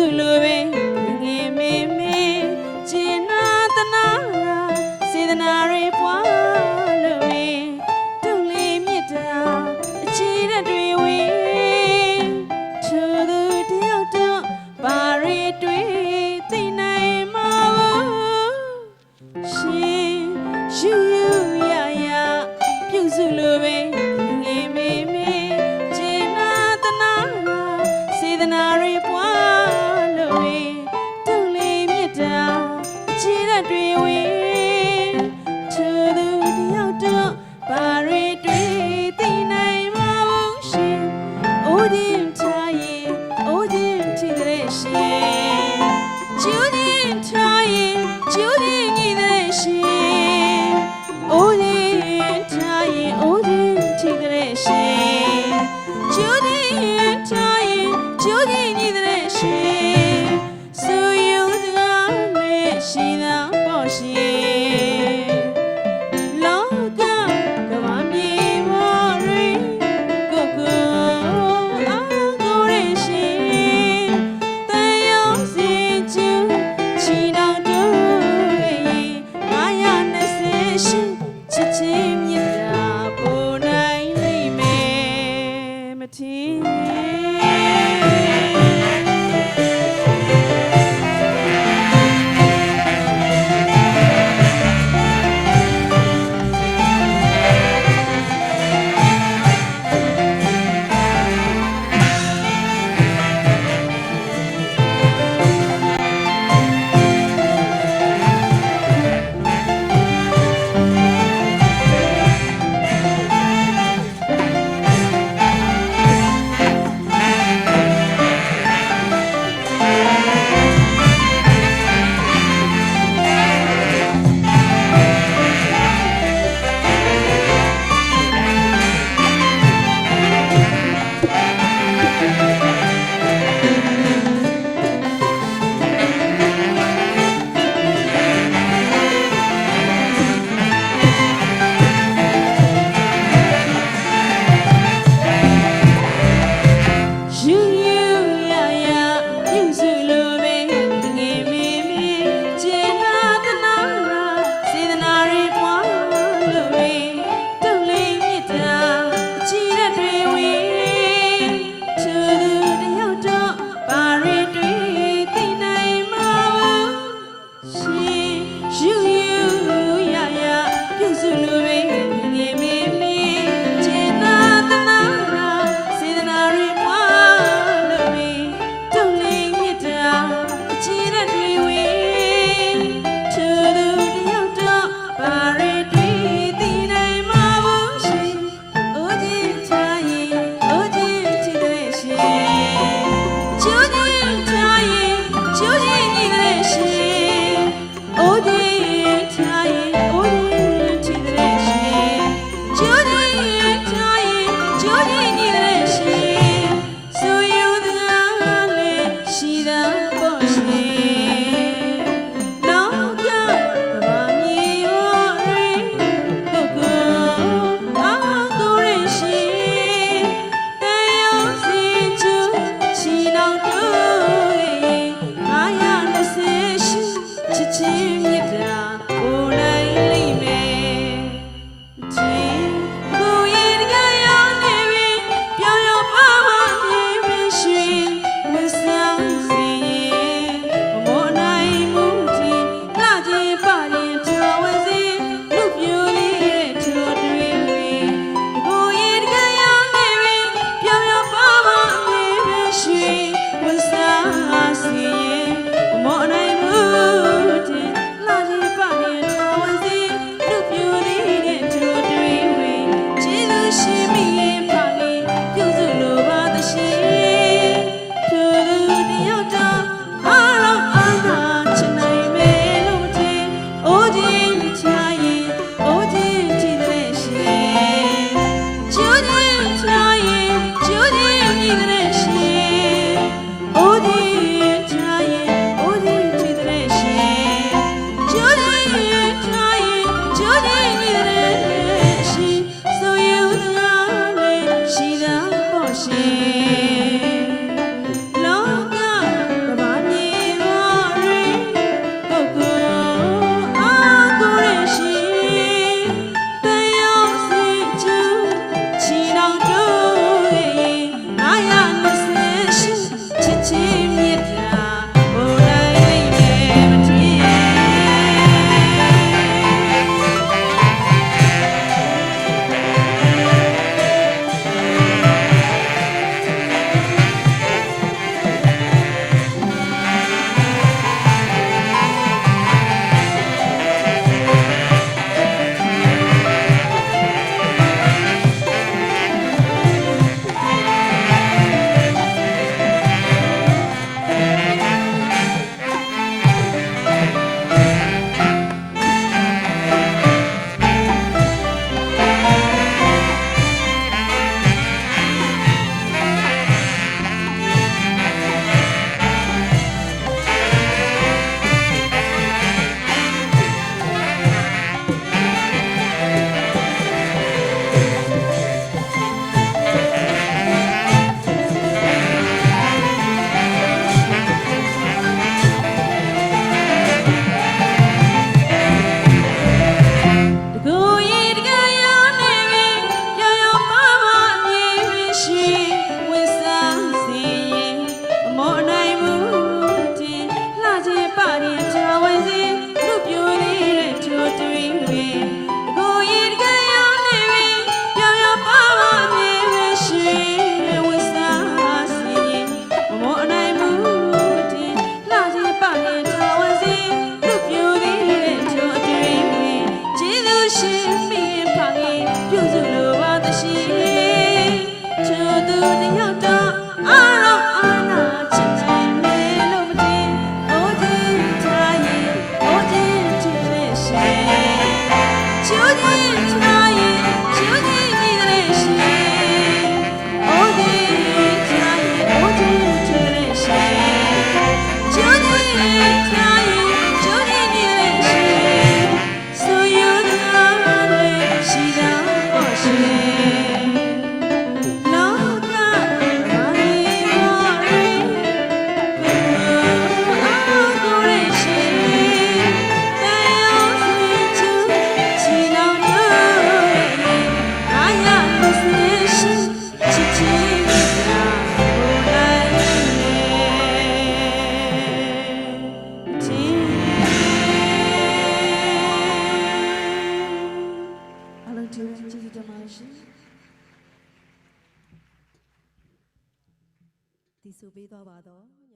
စုလူပင်ငင်မေမေဂျင်နာတနာရာစေတနာရေပွားလူပင်တုံလေးမြစ်တာအခြေတဲ့တွေဝေးသူသူတယောက်တော့ပါရီတွေသိနိုင်မှာဘူးရှင်ရှင် eternity. တင်ပါတယ်ရှင်ဒီဆိုပေးသွားပါတော့